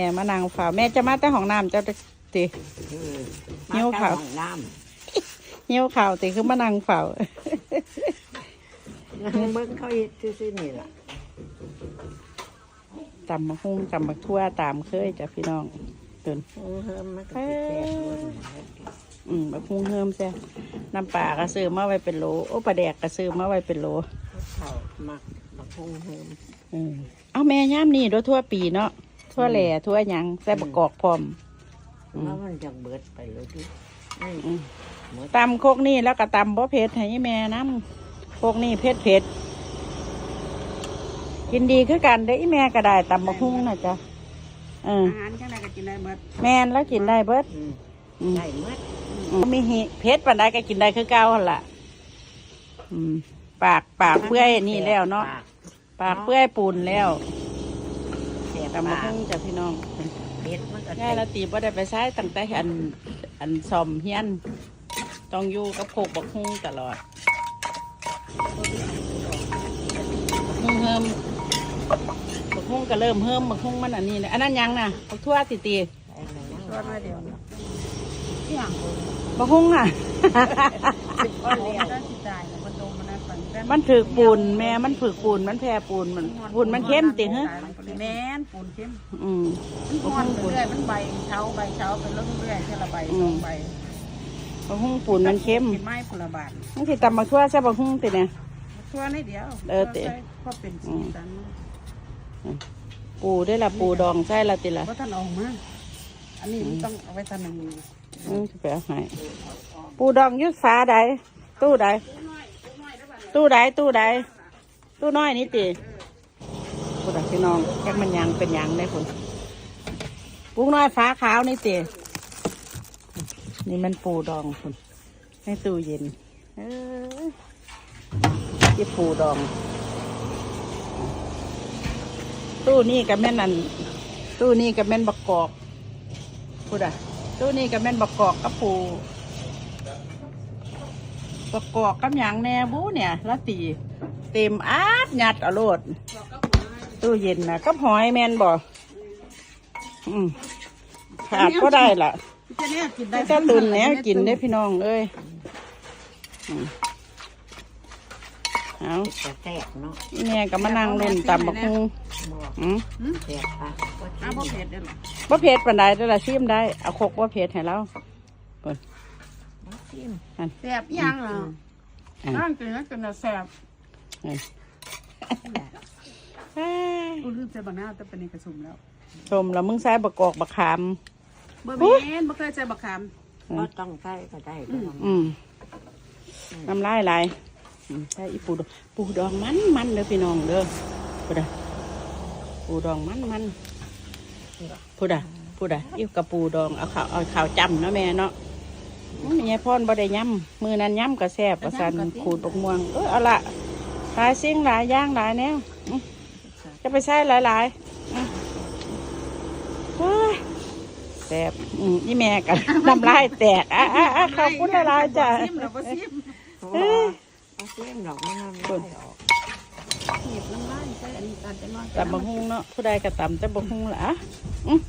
ม่มานั่งเฝ้าแม่จะมาแต่ห้องน้ำเจ้าติอืมหิ้วข้าวมแต่ห้องน้เหี่ยวข่าวติคือมานั่งเฝ้าำนั่งเบิ่งเขาเฮ็ดซื่อๆนี่ล่ะตำมะฮุ่งตำมะทั่วตามเคยจ้ะพี่น้องตุนเออเฮิมมันก็สิแซ่บอยู่นะอืมมะฮุ่งเฮิมแซ่บน้ำปลากระซื้อมาไว้เป็นโหลโอ้ปลาแดกกระซื้อมาไว้เป็นโหลเขามักบักฮุงเฮิมอืมเอาแม่ย่ามนี่ด้วยทั่วปีเนาะ ทั่วแหล่ทั่วหยังใส่บะกอกพร้อม อืม แล้วมันจังเบิดไปเลยดินี่อืมหมดตำโคกนี่แล้วก็ตำบ่เผ็ดให้แม่น้ำโคกนี่เผ็ดเผ็ดกินดีคือกันได้ออีแม่ก็ได้ตำมะฮุ่งนะจ๊ะเอออาหารแค่ไหนก็กินได้หมดแม่นแล้วกินได้เบิดอืมอืมได้หมดอืมมีหิเพชรปันได้ก็กินได้คือเก่าหั่นล่ะอืม ปากปากเปื่อยนี่แล้วเนาะปากปากเปื่อยปูนแล้ว แซ่บแต่มาปากเพิ่งจ้ะพี่น้องเฮ็ดมันก็ย่ายละตีบ่ได้ไปใช้ตั้งแต่อันอันซอมเฮียน ต้องอยู่กับโคกบักฮุ้งตลอดบักฮุ้งเฮิมบักฮุ้งก็เริ่มเฮิมบักฮุ้งมันอันนี้นะอันนั้นยังนะบักทั่วติตีได้แล้วนะตัวน้อยเดียวที่อย่างบักฮุ้งอะก็เลี้ยงได้สิตายมันโดนมันนั่นปั่น มันถือปูนแม่มันถือปูนมันแพ้ปูนมันปูนมันเข้มติฮะแม่นปูนเข้มอืมมันพอนไปเรื่อยมันใบเช้าใบเช้าเป็นเรื่อยเรื่อยแค่ละใบสองใบบักฮุ้งปูนมันเข้มกินไม้ผลบาทมันสิตำบักทั่วใช่บักฮุ้งติเนี่ยตัวนี้เดียวเออเต๋ก็เป็นสีสันปูได้ละปูดองใช่ละติละเพราะท่านออกมาอันนี้มันต้องเอาไว้ทำหนึ่งอืมจะไปเอาให้ปูดองอยุดฟ้าใดตู้ใด ตู้ใดตู้ใดตู้น้อยนี่ติปูดักพี่น้องแค่มันยังเป็นยังได้คุณปูน้อยฟ้าขาวนี่ตินี่มันปูดองคุณในตู้เย็นเออที่ปูดอง ตู้นี่กับแม่นอันตู้นี่กับแม่นบักกอกพูดอะตู้นี่กับแม่นบักกอกกับปู บักกอกกับหยังแน่บูเนี่ยละตีเต็มอาดยัดเอาโลดตู้เย็นนะกับหอยแม่นบ่อืมขาดก็ได้ล่ะจะเนี่ยกินได้ได้แต่ตุนแหล้วกินได้พี่น้องเอ้ยอืมเอาจะแซ่บเนาะอีแม่ก็มานั่งเล่นตำบักฮุงบอกอืมแซ่บปากว่าอ้าวบ่เผ็ดเด้อว่าเพชรปันไดได้ละชิมได้เอาคกว่าเพชรให้เราเปิด ชิมแซ่บยังอะอะ นั่งกินแล้วกินแล้วแซ่บเอ้ยกูลืมใส่บักน้าแต่เป็นนี่กระสุมแล้วชมแล้วมึงใส่บะกอกบะขามบ่แม่นบ่เคยใส่บักขามก็ต้องใส่ก็ได้ก็ต้องอืมน้ำลายไหลายอืมใส่อีปูดองปูดองมันมันเด้อพี่น้องเด้อพูดอะปูดองมันมันพูดอะพูดอะอีกระปูดองเอาข้าวเอาข้าวจำเนาะแม่เนาะอืม แม่พ่อนบ่ได้ย้ำมือนั้นย้ำกระแซบประสันขูดบกม่วง เออเอาละหลายสิ่งหลายอย่างหลายแนวอืมจะไปใช้หลายๆอืมเฮ้ยแซ่บอืมนี่แม่กันน้ำลายแตกอะอะอะขอบคุณหลายๆจ้ะซิมแล้วบ่ซิมโอ้เอาชิมหรอกไม่ทำได้หรอกหยิบน้ำลายใส่อันนี้ตาจะน้อยตำบักฮุงเนาะผู้ใดก็ตำแต่บักฮุงละอะอืม